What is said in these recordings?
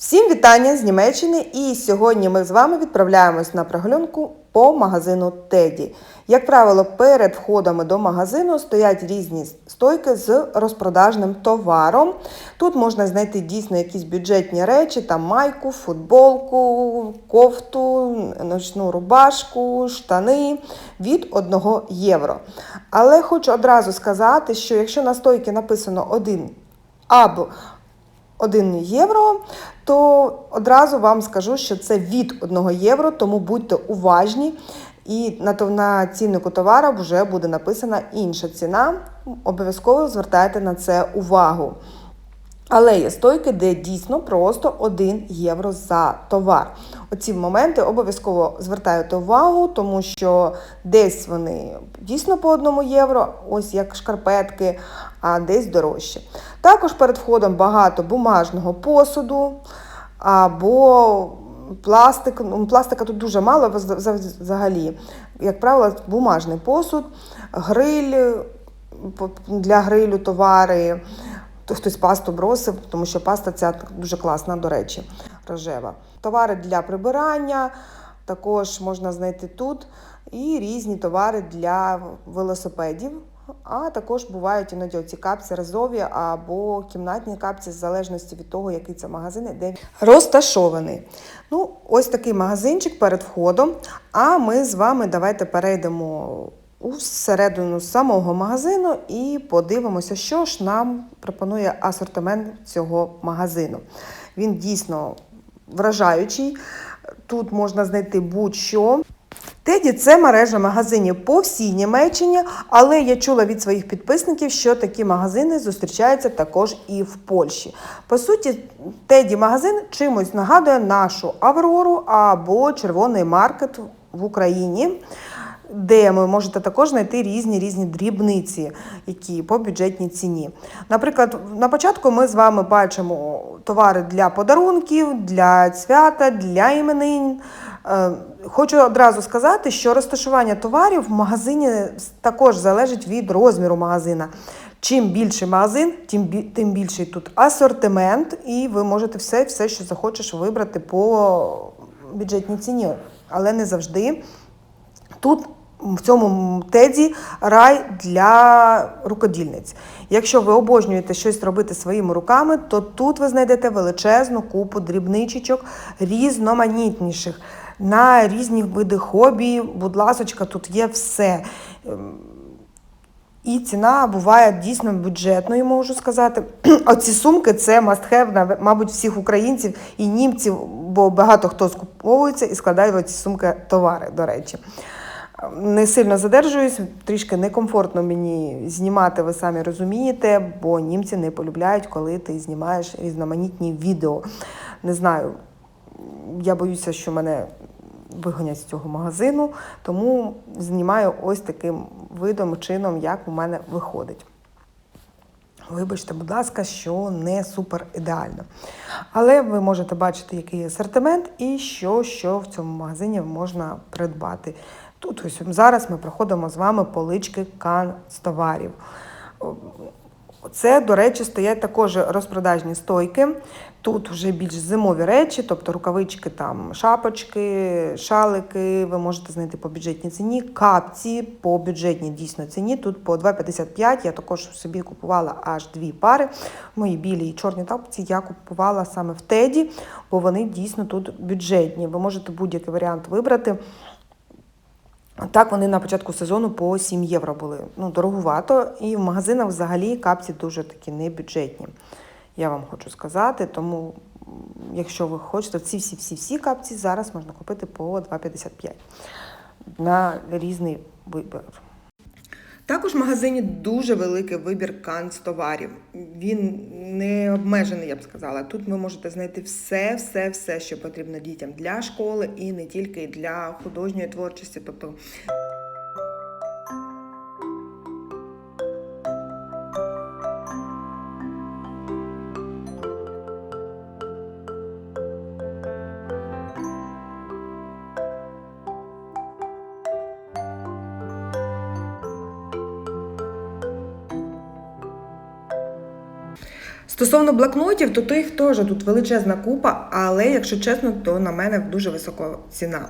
Всім вітання з Німеччини! І сьогодні ми з вами відправляємось на прогулянку по магазину Теді. Як правило, перед входами до магазину стоять різні стойки з розпродажним товаром. Тут можна знайти дійсно якісь бюджетні речі, там майку, футболку, кофту, ночну рубашку, штани від 1 євро. Але хочу одразу сказати, що якщо на стойці написано 1 або 1 євро, то одразу вам скажу, що це від 1 євро, тому будьте уважні. І на, на ціннику товару вже буде написана інша ціна. Обов'язково звертайте на це увагу. Але є стойки, де дійсно просто 1 євро за товар. Оці моменти обов'язково звертайте увагу, тому що десь вони дійсно по 1 євро, ось як шкарпетки, а десь дорожче. Також перед входом багато бумажного посуду або пластик. Ну, пластика тут дуже мало вз- вз- взагалі. Як правило, бумажний посуд, гриль для грилю товари. То Хтось пасту бросив, тому що паста ця дуже класна, до речі, рожева. Товари для прибирання також можна знайти тут. І різні товари для велосипедів. А також бувають іноді ці капці разові або кімнатні капці, в залежності від того, який це магазин і де розташований. Ну, ось такий магазинчик перед входом. А ми з вами давайте перейдемо у середину самого магазину і подивимося, що ж нам пропонує асортимент цього магазину. Він дійсно вражаючий. Тут можна знайти будь-що. Теді це мережа магазинів по всій Німеччині, але я чула від своїх підписників, що такі магазини зустрічаються також і в Польщі. По суті, Теді магазин чимось нагадує нашу Аврору або червоний маркет в Україні. Де ви можете також знайти різні різні дрібниці, які по бюджетній ціні. Наприклад, на початку ми з вами бачимо товари для подарунків, для свята, для іменин. Е, Хочу одразу сказати, що розташування товарів в магазині також залежить від розміру магазина. Чим більший магазин, тим, тим більший тут асортимент, і ви можете все, все, що захочеш, вибрати по бюджетній ціні. Але не завжди. Тут в цьому теді рай для рукодільниць. Якщо ви обожнюєте щось робити своїми руками, то тут ви знайдете величезну купу дрібничечок різноманітніших на різні види хобі. Будь ласочка, тут є все. Ем, І ціна буває дійсно бюджетною, можу сказати. Оці сумки це must have, мабуть, всіх українців і німців, бо багато хто скуповується і складає в ці сумки товари, до речі. Не сильно задержуюсь, трішки некомфортно мені знімати, ви самі розумієте, бо німці не полюбляють, коли ти знімаєш різноманітні відео. Не знаю, я боюся, що мене вигонять з цього магазину, тому знімаю ось таким видом, чином, як у мене виходить. Вибачте, будь ласка, що не супер ідеально. Але ви можете бачити, який асортимент і що, що в цьому магазині можна придбати. Тут ось зараз ми проходимо з вами полички канцтоварів. Це, до речі, стоять також розпродажні стойки. Тут вже більш зимові речі, тобто рукавички, там, шапочки, шалики, ви можете знайти по бюджетній ціні, капці по бюджетній дійсно ціні. Тут по 2,55. Я також собі купувала аж дві пари. Мої білі і чорні тапці я купувала саме в Теді, бо вони дійсно тут бюджетні. Ви можете будь-який варіант вибрати. Так, вони на початку сезону по 7 євро були. Ну, дорогувато, І в магазинах взагалі капці дуже такі небюджетні. Я вам хочу сказати. Тому, якщо ви хочете, ці всі всі всі капці зараз можна купити по 2,55 на різний вибір. Також в магазині дуже великий вибір канцтоварів. Він не обмежений, я б сказала. Тут ви можете знайти все, все, все, що потрібно дітям для школи і не тільки для художньої творчості. Тобто Стосовно блокнотів, то їх теж тут величезна купа, але якщо чесно, то на мене дуже висока ціна.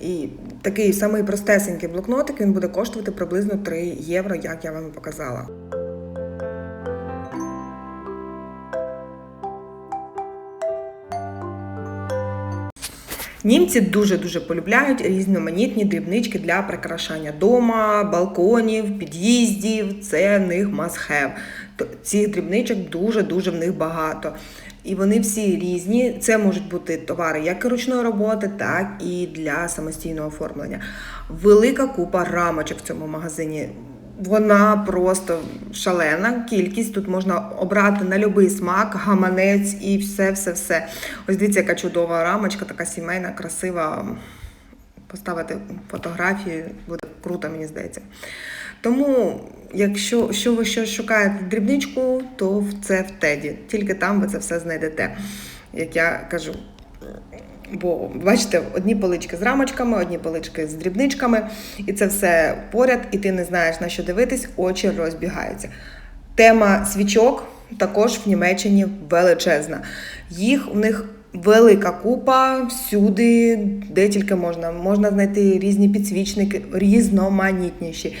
І такий самий простесенький блокнотик він буде коштувати приблизно 3 євро, як я вам показала. Німці дуже-дуже полюбляють різноманітні дрібнички для прикрашання дома, балконів, під'їздів. Це в них must have. Цих дрібничок дуже-дуже в них багато. І вони всі різні. Це можуть бути товари як ручної роботи, так і для самостійного оформлення. Велика купа рамочок в цьому магазині. Вона просто шалена. Кількість тут можна обрати на будь-який смак, гаманець і все, все, все. Ось дивіться, яка чудова рамочка, така сімейна, красива. Поставити фотографії буде круто, мені здається. Тому, якщо що ви щось шукаєте дрібничку, то це в теді. Тільки там ви це все знайдете, як я кажу. Бо бачите, одні полички з рамочками, одні полички з дрібничками, і це все поряд, і ти не знаєш на що дивитись, очі розбігаються. Тема свічок також в Німеччині величезна. Їх у них велика купа всюди, де тільки можна. Можна знайти різні підсвічники, різноманітніші,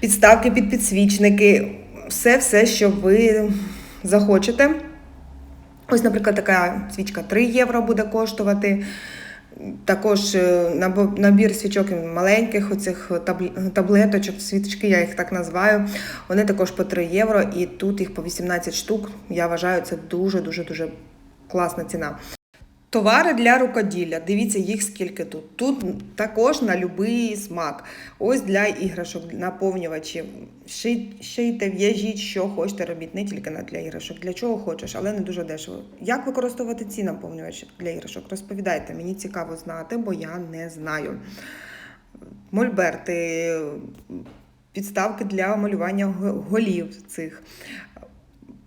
підставки під підсвічники, все, все, що ви захочете. Ось, наприклад, така свічка 3 євро буде коштувати. Також е, набір свічок маленьких, оцих таблеточок, свічки, я їх так називаю. Вони також по 3 євро, і тут їх по 18 штук. Я вважаю, це дуже-дуже дуже класна ціна. Товари для рукоділля. Дивіться, їх скільки тут. Тут також на будь-який смак. Ось для іграшок, наповнювачів. Шийте, в'яжіть, що хочете робіть, не тільки для іграшок, для чого хочеш, але не дуже дешево. Як використовувати ці наповнювачі для іграшок? Розповідайте, мені цікаво знати, бо я не знаю. Мольберти, підставки для малювання голів цих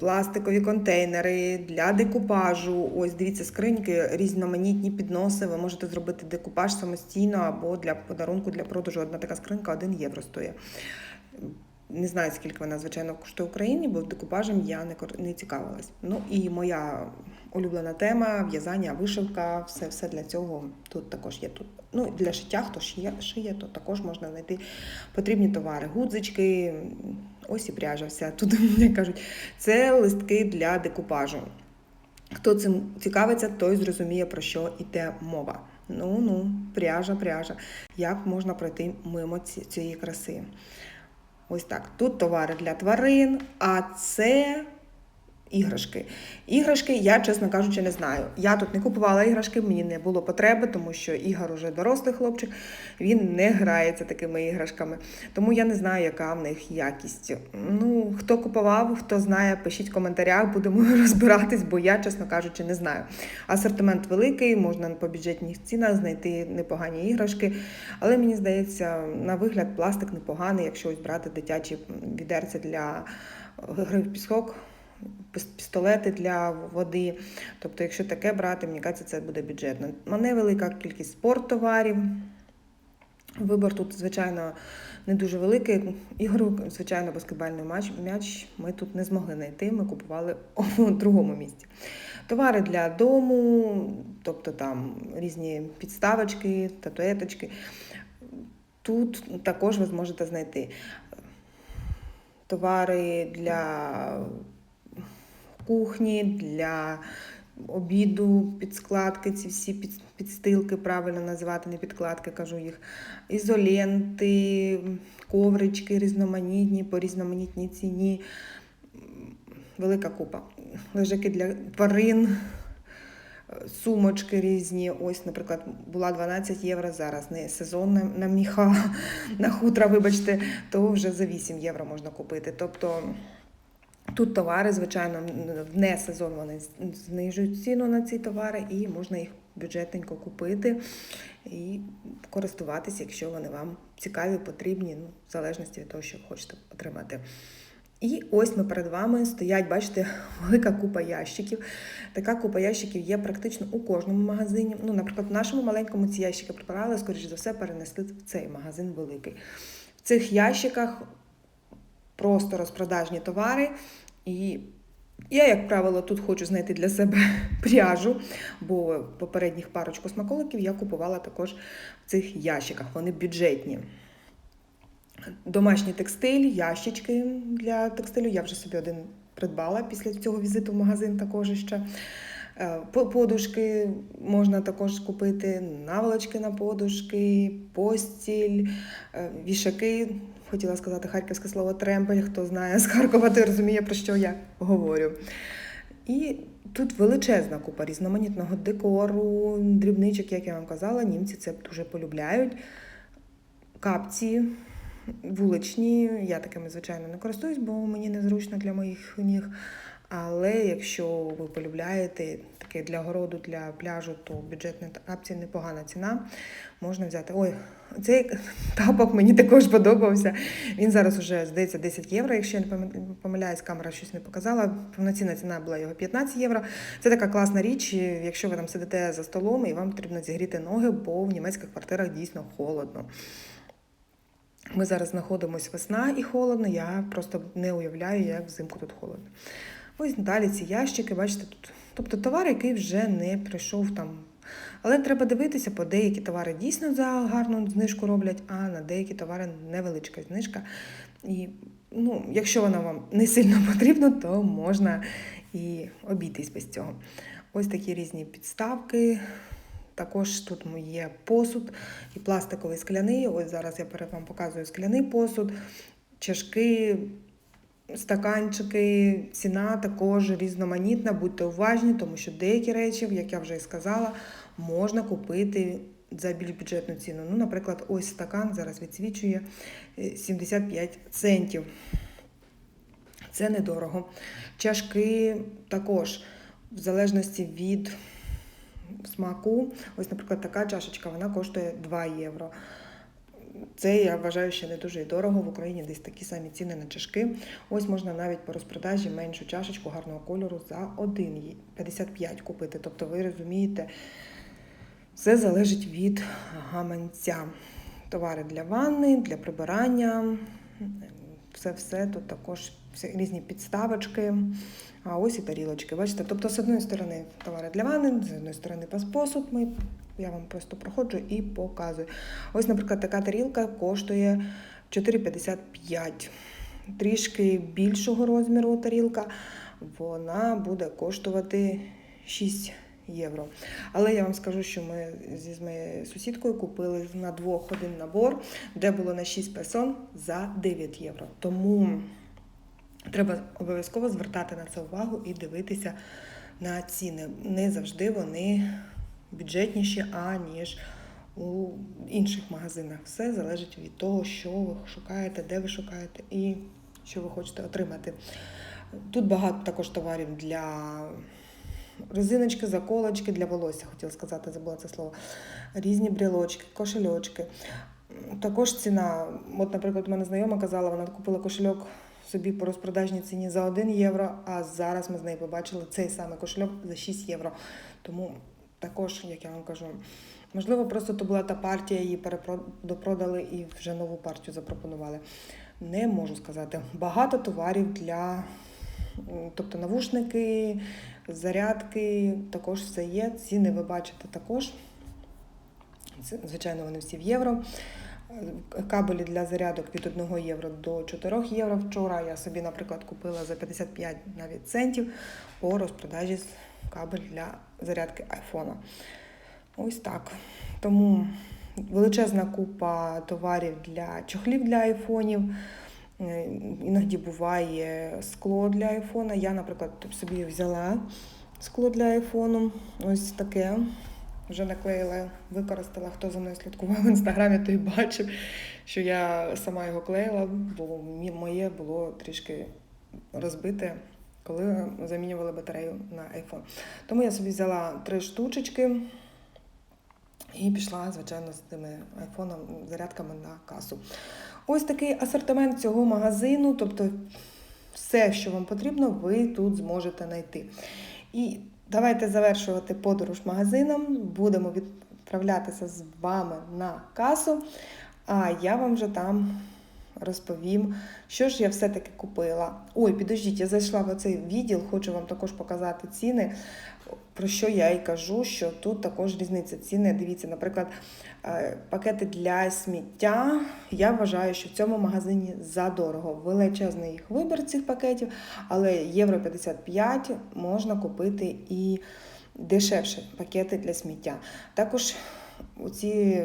пластикові контейнери для декупажу. Ось дивіться, скриньки, різноманітні підноси. Ви можете зробити декупаж самостійно або для подарунку для продажу. Одна така скринька 1 євро стоїть. Не знаю, скільки вона, звичайно, коштує в Україні, бо декупажем я не, не цікавилась. Ну і моя улюблена тема в'язання, вишивка, все, все для цього тут також є. Тут. Ну, для шиття, хто шиє, шиє, то також можна знайти потрібні товари, гудзички, ось і пряжа вся. Тут, як кажуть, це листки для декупажу. Хто цим цікавиться, той зрозуміє, про що йде мова. Ну ну, пряжа, пряжа. Як можна пройти мимо цієї краси? Ось так. Тут товари для тварин, а це іграшки. Іграшки я, чесно кажучи, не знаю. Я тут не купувала іграшки, мені не було потреби, тому що Ігор уже дорослий хлопчик, він не грається такими іграшками. Тому я не знаю, яка в них якість. Ну, хто купував, хто знає, пишіть в коментарях, будемо розбиратись, бо я, чесно кажучи, не знаю. Асортимент великий, можна по бюджетних цінах знайти непогані іграшки. Але мені здається, на вигляд пластик непоганий, якщо ось брати дитячі відерця для гри в пісок, піс- пістолети для води. Тобто, якщо таке брати, мені кажеться, це буде бюджетно. У мене велика кількість спорттоварів. Вибор тут, звичайно, не дуже великий. Ігру, звичайно, баскетбольний матч, м'яч ми тут не змогли знайти. Ми купували у другому місці. Товари для дому, тобто там різні підставочки, татуеточки. Тут також ви зможете знайти товари для кухні, для обіду, підскладки, ці всі під, підстилки, правильно називати, не підкладки, кажу їх, ізоленти, коврички різноманітні, по різноманітній ціні. Велика купа. Лежаки для тварин, сумочки різні. Ось, наприклад, була 12 євро зараз, не сезон на, на міха, на хутра, вибачте, то вже за 8 євро можна купити. Тобто тут товари, звичайно, не сезон вони знижують ціну на ці товари, і можна їх бюджетненько купити і користуватися, якщо вони вам цікаві, потрібні, ну, в залежності від того, що хочете отримати. І ось ми перед вами стоять, бачите, велика купа ящиків. Така купа ящиків є практично у кожному магазині. Ну, наприклад, в нашому маленькому ці ящики прибрали, скоріш за все, перенесли в цей магазин великий. В цих ящиках просто розпродажні товари, і Я, як правило, тут хочу знайти для себе пряжу, бо попередніх парочку смаколиків я купувала також в цих ящиках. Вони бюджетні. Домашній текстиль, ящички для текстилю. Я вже собі один придбала після цього візиту в магазин також ще. Е, Подушки можна також купити, наволочки на подушки, постіль, е, вішаки. Хотіла сказати харківське слово тремпель. Хто знає з Харкова, той розуміє, про що я говорю. І тут величезна купа різноманітного декору, дрібничок, як я вам казала, німці це дуже полюбляють. Капці вуличні, я такими, звичайно, не користуюсь, бо мені незручно для моїх ніг. Але якщо ви полюбляєте таке для городу, для пляжу, то бюджетні капці непогана ціна. Можна взяти. Ой, цей тапок мені також подобався. Він зараз уже, здається, 10 євро. Якщо я не помиляюсь, камера щось не показала. Повноцінна ціна була його 15 євро. Це така класна річ, якщо ви там сидите за столом і вам потрібно зігріти ноги, бо в німецьких квартирах дійсно холодно. Ми зараз знаходимося весна і холодно. Я просто не уявляю, як взимку тут холодно. Ось далі ці ящики, бачите, тут. Тобто товар, який вже не прийшов там. Але треба дивитися, по деякі товари дійсно за гарну знижку роблять, а на деякі товари невеличка знижка. І ну, якщо вона вам не сильно потрібна, то можна і обійтись без цього. Ось такі різні підставки. Також тут є посуд і пластиковий скляний. Ось зараз я перед вам показую скляний посуд, чашки, стаканчики. Ціна також різноманітна. Будьте уважні, тому що деякі речі, як я вже і сказала, можна купити за більш бюджетну ціну. Ну, наприклад, ось стакан зараз відсвічує е, 75 центів. Це недорого. Чашки також, в залежності від смаку. Ось, наприклад, така чашечка вона коштує 2 євро. Це я вважаю ще не дуже і дорого. В Україні десь такі самі ціни на чашки. Ось можна навіть по розпродажі меншу чашечку гарного кольору за 1,55 купити. Тобто, ви розумієте, все залежить від гаманця. Товари для ванни, для прибирання. Все все тут також різні підставочки. А ось і тарілочки. Бачите, тобто з одної сторони товари для ванни, з одної сторони посуд. Ми, я вам просто проходжу і показую. Ось, наприклад, така тарілка коштує 4,55. Трішки більшого розміру тарілка, вона буде коштувати 6 євро. Але я вам скажу, що ми зі моєю сусідкою купили на двох один набор, де було на 6 песон за 9 євро. Тому треба обов'язково звертати на це увагу і дивитися на ціни. Не завжди вони бюджетніші, аніж у інших магазинах. Все залежить від того, що ви шукаєте, де ви шукаєте і що ви хочете отримати. Тут багато також товарів для резиночки, заколочки для волосся, хотіла сказати, забула це слово. Різні брілочки, кошельочки. Також ціна. От, наприклад, у мене знайома казала, вона купила кошельок собі по розпродажній ціні за 1 євро, а зараз ми з нею побачили цей самий кошельок за 6 євро. Тому також, як я вам кажу, можливо, просто то була та партія, її перепродали і вже нову партію запропонували. Не можу сказати. Багато товарів для, тобто навушники, зарядки, також все є. Ціни ви бачите також. Звичайно, вони всі в євро. Кабелі для зарядок від 1 євро до 4 євро. Вчора я собі, наприклад, купила за 55 навіть центів по розпродажі кабель для зарядки айфона. Ось так. Тому величезна купа товарів для чохлів для айфонів. Е, Іноді буває скло для айфона. Я, наприклад, собі взяла скло для айфону. Ось таке. Вже наклеїла, використала. Хто за мною слідкував в інстаграмі, той бачив, що я сама його клеїла, бо моє було трішки розбите, коли замінювали батарею на iPhone. Тому я собі взяла три штучечки і пішла, звичайно, з тими айфоном, зарядками на касу. Ось такий асортимент цього магазину, тобто все, що вам потрібно, ви тут зможете знайти. І давайте завершувати подорож магазином. Будемо відправлятися з вами на касу, а я вам вже там розповім, що ж я все-таки купила. Ой, підождіть, я зайшла в оцей відділ, хочу вам також показати ціни. Про що я і кажу, що тут також різниця ціни. Дивіться, наприклад, е, пакети для сміття. Я вважаю, що в цьому магазині задорого. Величезний їх вибір цих пакетів, але євро 55 можна купити і дешевше пакети для сміття. Також ці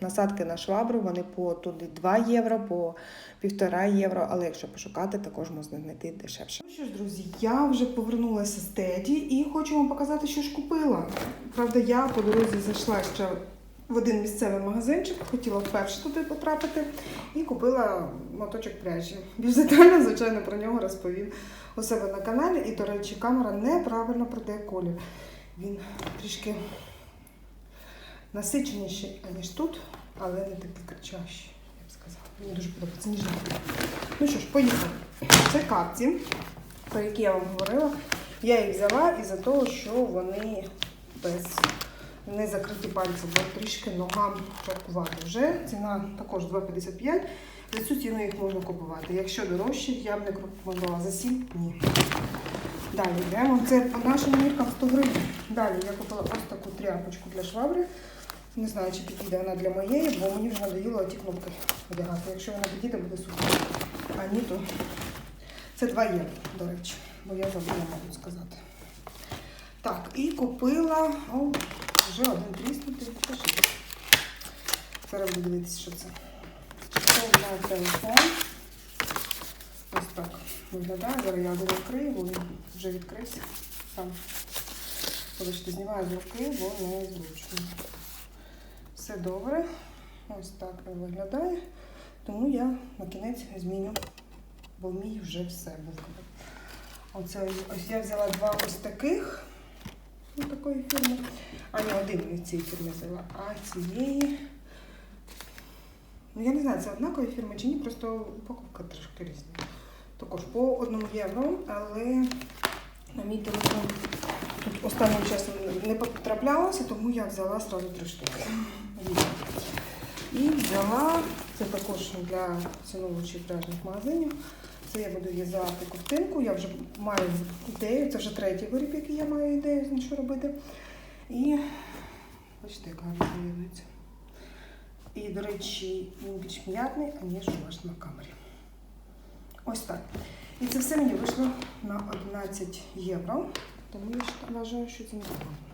насадки на швабру, вони по туди 2 євро, по 1,5 євро, але якщо пошукати, також можна знайти дешевше. Ну що ж, друзі, я вже повернулася з Теді і хочу вам показати, що ж купила. Правда, я по дорозі зайшла ще в один місцевий магазинчик, хотіла вперше туди потрапити і купила моточок пряжі. Більш детально, звичайно, про нього розповім у себе на каналі. І, до речі, камера неправильно продає колір. Він трішки насиченіший, аніж тут, але не такий кричащий, я б сказала. Мені дуже подобається ніжний. Ну що ж, поїхали. Це капці, про які я вам говорила. Я їх взяла із-за того, що вони без не закриті пальці, бо трішки ногам жаркувати. Вже ціна також 2,55. За цю ціну їх можна купувати. Якщо дорожче, я б не рекомендувала. За 7 ні. Далі йдемо. Це по нашим міркам 100 гривень. Далі я купила ось таку тряпочку для швабри. Не знаю, чи підійде вона для моєї, бо мені вже надоїло ті кнопки одягати. Якщо вона підійде, буде супер. А ні, то це 2 євро, до речі, бо я забула, мабуть, сказати. Так, і купила о, вже один тріснутий. Покажи. Зараз буду дивитися, що це. Це на телефон. Ось так виглядає. Зараз я один відкрию, бо він вже відкрився. Там. Вибачте, знімаю з руки, бо не зручно. Все добре. Ось так виглядає. Тому я на кінець зміню, бо мій вже все був. Оце ось я взяла два ось таких. Ось такої фірми. А не один від цієї фірми взяла, а цієї. Ну, я не знаю, це однакові фірми чи ні, просто упаковка трошки різна. Також по одному євро, але на мій телефон тут останнім часом не потраплялося, тому я взяла одразу три штуки. І взяла, це також для ціновучих пляжних магазинів. Це я буду в'язати ковтинку, я вже маю ідею, це вже третій виріб, який я маю ідею, що робити. І бачите, як гарно поєднується. І, до речі, він більш м'ятний, аніж у вас на камері. Ось так. І це все мені вийшло на 11 євро. Тому я вважаю, що це не непогано.